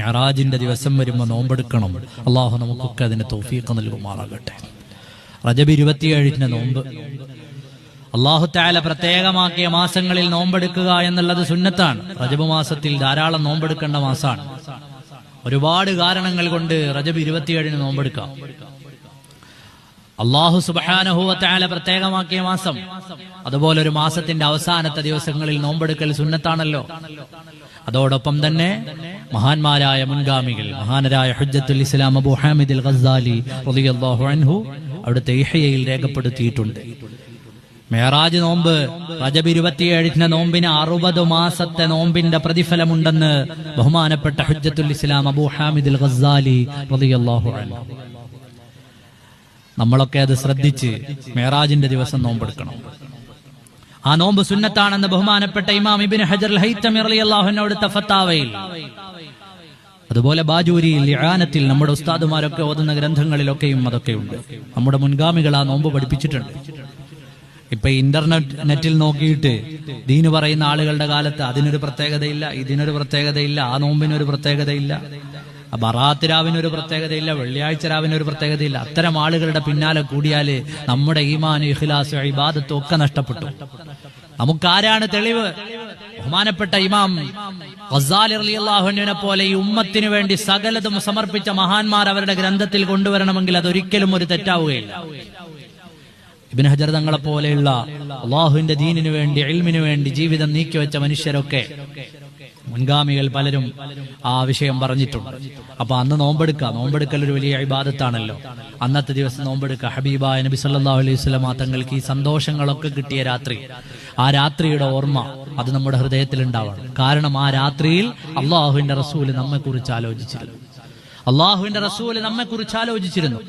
മെഹറാജിന്റെ ദിവസം വരുമ്പോൾ നോമ്പെടുക്കണം. അള്ളാഹു നമുക്കൊക്കെ അതിന് തോഫീക്ക് നൽകുമാറാകട്ടെ. റജബ് ഇരുപത്തിയേഴിന് നോമ്പ്. അള്ളാഹു താല പ്രത്യേകമാക്കിയ മാസങ്ങളിൽ നോമ്പെടുക്കുക എന്നുള്ളത് സുന്നത്താണ്. റജബ് മാസത്തിൽ ധാരാളം നോമ്പെടുക്കേണ്ട മാസമാണ് ഒരുപാട് കാരണങ്ങൾ കൊണ്ട് റജബ് ഇരുപത്തിയേഴിന് നോമ്പെടുക്കാം. അള്ളാഹു സുബാനഹുവത്താല പ്രത്യേകമാക്കിയ മാസം. അതുപോലെ ഒരു മാസത്തിന്റെ അവസാനത്തെ ദിവസങ്ങളിൽ നോമ്പെടുക്കൽ സുന്നത്താണല്ലോ. അതോടൊപ്പം തന്നെ മഹാന്മാരായ മുൻഗാമികൾ മഹാനരായ ഹുജ്ജത്തുൽ ഇസ്ലാം അബു ഹാമിദ് ഖസാലി റളിയല്ലാഹു അൻഹു അവിടുത്തെ ഇഹയയിൽ രേഖപ്പെടുത്തിയിട്ടുണ്ട്. മേറാജ് നോമ്പ് റജബ് ഇരുപത്തിയേഴിന് നോമ്പിന് അറുപത് മാസത്തെ നോമ്പിന്റെ പ്രതിഫലമുണ്ടെന്ന് ബഹുമാനപ്പെട്ട ഹുജ്ജത്തുൽ ഇസ്ലാം അബു ഹാമിദ് ഖസാലി റളിയല്ലാഹു അൻഹു. നമ്മളൊക്കെ അത് ശ്രദ്ധിച്ച് മേറാജിന്റെ ദിവസം നോമ്പെടുക്കണം ആ നോമ്പ് സുന്നത്താണെന്ന് ബഹുമാനപ്പെട്ട ഇമാം ഇബിൻ ഹജർ ഫത്താവയിൽ. അതുപോലെ ബാജൂരിയിൽ ഇഴാനത്തിൽ നമ്മുടെ ഉസ്താദുമാരൊക്കെ ഓതുന്ന ഗ്രന്ഥങ്ങളിലൊക്കെയും അതൊക്കെയുണ്ട്. നമ്മുടെ മുൻഗാമികൾ ആ നോമ്പ് പഠിപ്പിച്ചിട്ടുണ്ട്. ഇപ്പൊ ഇന്റർനെറ്റ് നെറ്റിൽ നോക്കിയിട്ട് ദീന് പറയുന്ന ആളുകളുടെ കാലത്ത് അതിനൊരു പ്രത്യേകതയില്ല ഇതിനൊരു പ്രത്യേകതയില്ല ആ നോമ്പിനൊരു പ്രത്യേകതയില്ല. ബറാത്ത് രാവിനൊരു പ്രത്യേകതയില്ല വെള്ളിയാഴ്ച രാവിനൊരു പ്രത്യേകതയില്ല. അത്തരം ആളുകളുടെ പിന്നാലെ കൂടിയാൽ നമ്മുടെ ഈമാൻ ഇഖ്ലാസ് ഇബാദത്തും ഒക്കെ നഷ്ടപ്പെട്ടു. നമുക്കാരാണ് തെളിവ്? ബഹുമാനപ്പെട്ട ഇമാം റളിയല്ലാഹുവിനെ പോലെ ഈ ഉമ്മത്തിനു വേണ്ടി സകലതും സമർപ്പിച്ച മഹാന്മാർ അവരുടെ ഗ്രന്ഥത്തിൽ കൊണ്ടുവരണമെങ്കിൽ അതൊരിക്കലും ഒരു തെറ്റാവുകയില്ല. ഇബിൻ ഹജർ തങ്ങളെ പോലെയുള്ള അള്ളാഹുവിന്റെ ദീനിനു വേണ്ടി എൽമിനു വേണ്ടി ജീവിതം നീക്കിവെച്ച മനുഷ്യരൊക്കെ മുൻഗാമികൾ പലരും ആ വിഷയം പറഞ്ഞിട്ടുണ്ട്. അപ്പൊ അന്ന് നോമ്പെടുക്കുക. നോമ്പെടുക്കൽ ഒരു വലിയ ഇബാദത്താണല്ലോ. അന്നത്തെ ദിവസം നോമ്പെടുക്കുക. ഹബീബായ നബി സല്ലാ അലൈഹി വസല്ലം തങ്ങൾക്ക് ഈ സന്തോഷങ്ങളൊക്കെ കിട്ടിയ രാത്രി. ആ രാത്രിയുടെ ഓർമ്മ അത് നമ്മുടെ ഹൃദയത്തിൽ ഉണ്ടാവണം. കാരണം ആ രാത്രിയിൽ അള്ളാഹുവിന്റെ റസൂൽ നമ്മെ കുറിച്ച് ആലോചിച്ചിരുന്നു. അള്ളാഹുവിന്റെ റസൂൽ നമ്മെ കുറിച്ച് ആലോചിച്ചിരുന്നു.